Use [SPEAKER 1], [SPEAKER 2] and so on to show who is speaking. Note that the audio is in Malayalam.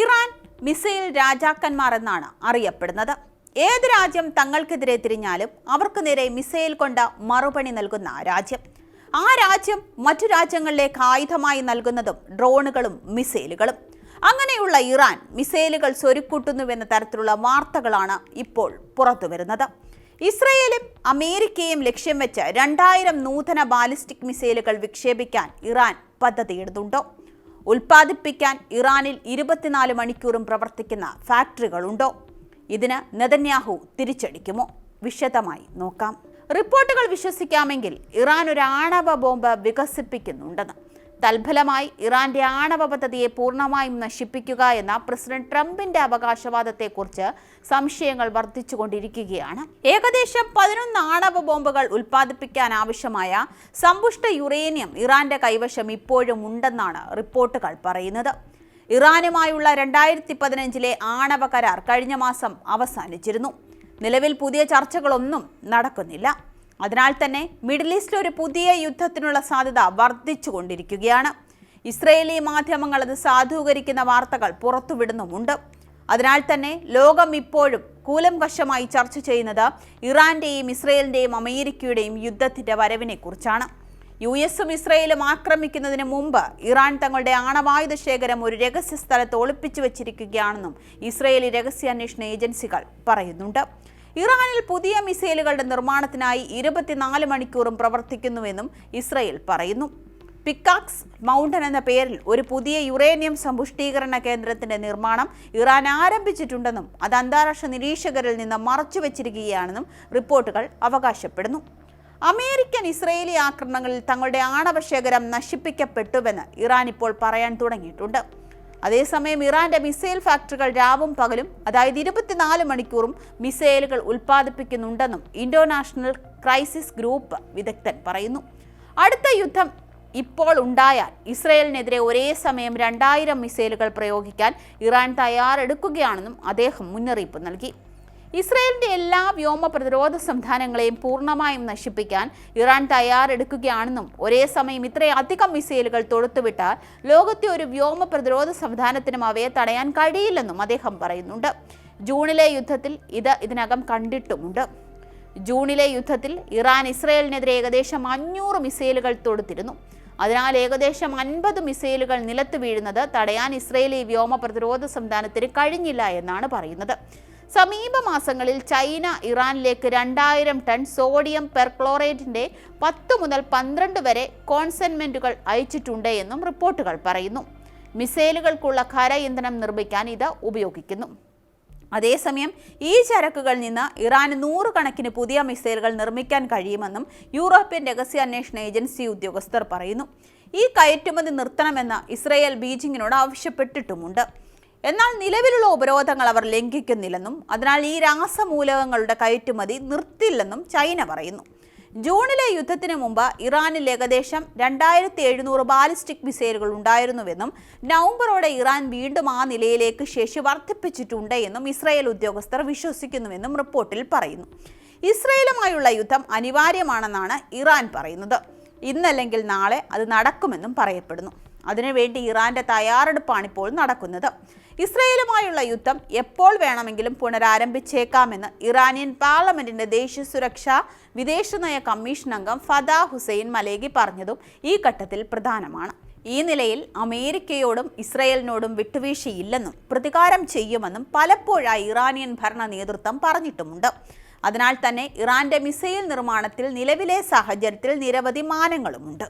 [SPEAKER 1] ഇറാൻ മിസൈൽ രാജാക്കന്മാർ എന്നാണ് അറിയപ്പെടുന്നത്. ഏത് രാജ്യം തങ്ങൾക്കെതിരെ തിരിഞ്ഞാലും അവർക്ക് നേരെ മിസൈൽ കൊണ്ട് മറുപടി നൽകുന്ന രാജ്യം. ആ രാജ്യം മറ്റു രാജ്യങ്ങളിലേക്ക് ആയുധമായി നൽകുന്നതും ഡ്രോണുകളും മിസൈലുകളും. അങ്ങനെയുള്ള ഇറാൻ മിസൈലുകൾ സ്വരുക്കൂട്ടുന്നുവെന്ന തരത്തിലുള്ള വാർത്തകളാണ് ഇപ്പോൾ പുറത്തുവരുന്നത്. ഇസ്രയേലും അമേരിക്കയും ലക്ഷ്യം വെച്ച് രണ്ടായിരം നൂതന ബാലിസ്റ്റിക് മിസൈലുകൾ വിക്ഷേപിക്കാൻ ഇറാൻ പദ്ധതിയിടുന്നുണ്ടോ? ഉൽപ്പാദിപ്പിക്കാൻ ഇറാനിൽ ഇരുപത്തിനാല് മണിക്കൂറും പ്രവർത്തിക്കുന്ന ഫാക്ടറികളുണ്ടോ? ഇതിന് നെതന്യാഹു തിരിച്ചടിക്കുമോ? വിശദമായി നോക്കാം. റിപ്പോർട്ടുകൾ വിശ്വസിക്കാമെങ്കിൽ ഇറാൻ ഒരു ആണവ ബോംബ് വികസിപ്പിക്കുന്നുണ്ടെന്ന്. തൽഫലമായി ഇറാന്റെ ആണവ പദ്ധതിയെ പൂർണമായും നശിപ്പിക്കുക എന്ന പ്രസിഡന്റ് ട്രംപിന്റെ അവകാശവാദത്തെക്കുറിച്ച് സംശയങ്ങൾ വർദ്ധിച്ചുകൊണ്ടിരിക്കുകയാണ്. ഏകദേശം പതിനൊന്ന് ആണവ ബോംബുകൾ ഉൽപ്പാദിപ്പിക്കാൻ ആവശ്യമായ സമ്പുഷ്ട യുറേനിയം ഇറാന്റെ കൈവശം ഇപ്പോഴും ഉണ്ടെന്നാണ് റിപ്പോർട്ടുകൾ പറയുന്നത്. ഇറാനുമായുള്ള രണ്ടായിരത്തി പതിനഞ്ചിലെ ആണവ കരാർ കഴിഞ്ഞ മാസം അവസാനിച്ചിരുന്നു. നിലവിൽ പുതിയ ചർച്ചകളൊന്നും നടക്കുന്നില്ല. അതിനാൽ തന്നെ മിഡിൽ ഈസ്റ്റിൽ ഒരു പുതിയ യുദ്ധത്തിനുള്ള സാധ്യത വർദ്ധിച്ചുകൊണ്ടിരിക്കുകയാണ്. ഇസ്രയേലി മാധ്യമങ്ങൾ അത് സാധൂകരിക്കുന്ന വാർത്തകൾ പുറത്തുവിടുന്നുമുണ്ട്. അതിനാൽ തന്നെ ലോകം ഇപ്പോഴും കൂലംകഷമായി ചർച്ച ചെയ്യുന്നത് ഇറാന്റെയും ഇസ്രയേലിന്റെയും അമേരിക്കയുടെയും യുദ്ധത്തിന്റെ വരവിനെ കുറിച്ചാണ് യു എസും ഇസ്രയേലും ആക്രമിക്കുന്നതിന് മുമ്പ് ഇറാൻ തങ്ങളുടെ ആണവായുധ ശേഖരം ഒരു രഹസ്യ സ്ഥലത്ത് ഒളിപ്പിച്ചു വച്ചിരിക്കുകയാണെന്നും ഇസ്രയേലി രഹസ്യാന്വേഷണ ഏജൻസികൾ പറയുന്നുണ്ട്. ഇറാനിൽ പുതിയ മിസൈലുകളുടെ നിർമ്മാണത്തിനായി ഇരുപത്തിനാല് മണിക്കൂറും പ്രവർത്തിക്കുന്നുവെന്നും ഇസ്രയേൽ പറയുന്നു. പിക്കാക്സ് മൗണ്ടൻ എന്ന പേരിൽ ഒരു പുതിയ യുറേനിയം സമ്പുഷ്ടീകരണ കേന്ദ്രത്തിന്റെ നിർമ്മാണം ഇറാൻ ആരംഭിച്ചിട്ടുണ്ടെന്നും അത് അന്താരാഷ്ട്ര നിരീക്ഷകരിൽ നിന്ന് മറച്ചു വെച്ചിരിക്കുകയാണെന്നും റിപ്പോർട്ടുകൾ അവകാശപ്പെടുന്നു. അമേരിക്കൻ ഇസ്രയേലി ആക്രമണങ്ങളിൽ തങ്ങളുടെ ആണവശേഖരം നശിപ്പിക്കപ്പെട്ടുവെന്ന് ഇറാൻ ഇപ്പോൾ പറയാൻ തുടങ്ങിയിട്ടുണ്ട്. അതേസമയം ഇറാന്റെ മിസൈൽ ഫാക്ടറികൾ രാവും പകലും അതായത് ഇരുപത്തിനാല് മണിക്കൂറും മിസൈലുകൾ ഉൽപ്പാദിപ്പിക്കുന്നുണ്ടെന്നും ഇന്റർനാഷണൽ ക്രൈസിസ് ഗ്രൂപ്പ് വിദഗ്ധൻ പറയുന്നു. അടുത്ത യുദ്ധം ഇപ്പോൾ ഉണ്ടായാൽ ഇസ്രയേലിനെതിരെ ഒരേ സമയം രണ്ടായിരം മിസൈലുകൾ പ്രയോഗിക്കാൻ ഇറാൻ തയ്യാറെടുക്കുകയാണെന്നും അദ്ദേഹം മുന്നറിയിപ്പ് നൽകി. ഇസ്രയേലിന്റെ എല്ലാ വ്യോമ പ്രതിരോധ സംവിധാനങ്ങളെയും പൂർണമായും നശിപ്പിക്കാൻ ഇറാൻ തയ്യാറെടുക്കുകയാണെന്നും ഒരേ സമയം ഇത്രയധികം മിസൈലുകൾ തൊടുത്തുവിട്ടാൽ ലോകത്തെ ഒരു വ്യോമ പ്രതിരോധ സംവിധാനത്തിനും അവയെ തടയാൻ കഴിയില്ലെന്നും അദ്ദേഹം പറയുന്നുണ്ട്. ജൂണിലെ യുദ്ധത്തിൽ ഇത് ഇതിനകം കണ്ടിട്ടുമുണ്ട്. ജൂണിലെ യുദ്ധത്തിൽ ഇറാൻ ഇസ്രയേലിനെതിരെ ഏകദേശം അഞ്ഞൂറ് മിസൈലുകൾ തൊടുത്തിരുന്നു അതിനാൽ ഏകദേശം അൻപത് മിസൈലുകൾ നിലത്ത് വീഴുന്നത് തടയാൻ ഇസ്രയേലി വ്യോമ പ്രതിരോധ സംവിധാനത്തിന് കഴിഞ്ഞില്ല എന്നാണ് പറയുന്നത്. സമീപ മാസങ്ങളിൽ ചൈന ഇറാനിലേക്ക് രണ്ടായിരം ടൺ സോഡിയം പെർക്ലോറേറ്റിന്റെ പത്ത് മുതൽ പന്ത്രണ്ട് വരെ കോൺസെൻമെന്റുകൾ അയച്ചിട്ടുണ്ട് എന്നും റിപ്പോർട്ടുകൾ പറയുന്നു. മിസൈലുകൾക്കുള്ള ഖര ഇന്ധനം നിർമ്മിക്കാൻ ഇത് ഉപയോഗിക്കുന്നു. അതേസമയം ഈ ചരക്കുകളിൽ നിന്ന് ഇറാന് നൂറുകണക്കിന് പുതിയ മിസൈലുകൾ നിർമ്മിക്കാൻ കഴിയുമെന്നും യൂറോപ്യൻ രഹസ്യാന്വേഷണ ഏജൻസി ഉദ്യോഗസ്ഥർ പറയുന്നു. ഈ കയറ്റുമതി നിർത്തണമെന്ന് ഇസ്രയേൽ ബീജിംഗിനോട് ആവശ്യപ്പെട്ടിട്ടുമുണ്ട്. എന്നാൽ നിലവിലുള്ള ഉപരോധങ്ങൾ അവർ ലംഘിക്കുന്നില്ലെന്നും അതിനാൽ ഈ രാസമൂലകങ്ങളുടെ കയറ്റുമതി നിർത്തില്ലെന്നും ചൈന പറയുന്നു. ജൂണിലെ യുദ്ധത്തിന് മുമ്പ് ഇറാനിൽ ഏകദേശം രണ്ടായിരത്തി എഴുന്നൂറ് ബാലിസ്റ്റിക് മിസൈലുകൾ ഉണ്ടായിരുന്നുവെന്നും നവംബറോടെ ഇറാൻ വീണ്ടും ആ നിലയിലേക്ക് ശേഷി വർദ്ധിപ്പിച്ചിട്ടുണ്ട് എന്നും ഇസ്രായേൽ ഉദ്യോഗസ്ഥർ വിശ്വസിക്കുന്നുവെന്നും റിപ്പോർട്ടിൽ പറയുന്നു. ഇസ്രയേലുമായുള്ള യുദ്ധം അനിവാര്യമാണെന്നാണ് ഇറാൻ പറയുന്നത്. ഇന്നല്ലെങ്കിൽ നാളെ അത് നടക്കുമെന്നും പറയപ്പെടുന്നു. അതിനുവേണ്ടി ഇറാന്റെ തയ്യാറെടുപ്പാണ് ഇപ്പോൾ നടക്കുന്നത്. ഇസ്രയേലുമായുള്ള യുദ്ധം എപ്പോൾ വേണമെങ്കിലും പുനരാരംഭിച്ചേക്കാമെന്ന് ഇറാനിയൻ പാർലമെന്റിന്റെ ദേശീയ സുരക്ഷാ വിദേശനയ കമ്മീഷൻ അംഗം ഫദ ഹുസൈൻ മലേഗി പറഞ്ഞതും ഈ ഘട്ടത്തിൽ പ്രധാനമാണ്. ഈ നിലയിൽ അമേരിക്കയോടും ഇസ്രയേലിനോടും വിട്ടുവീഴ്ചയില്ലെന്നും പ്രതികാരം ചെയ്യുമെന്നും പലപ്പോഴായി ഇറാനിയൻ ഭരണ നേതൃത്വം പറഞ്ഞിട്ടുമുണ്ട്. അതിനാൽ തന്നെ ഇറാന്റെ മിസൈൽ നിർമ്മാണത്തിൽ നിലവിലെ സാഹചര്യത്തിൽ നിരവധി മാനങ്ങളുമുണ്ട്.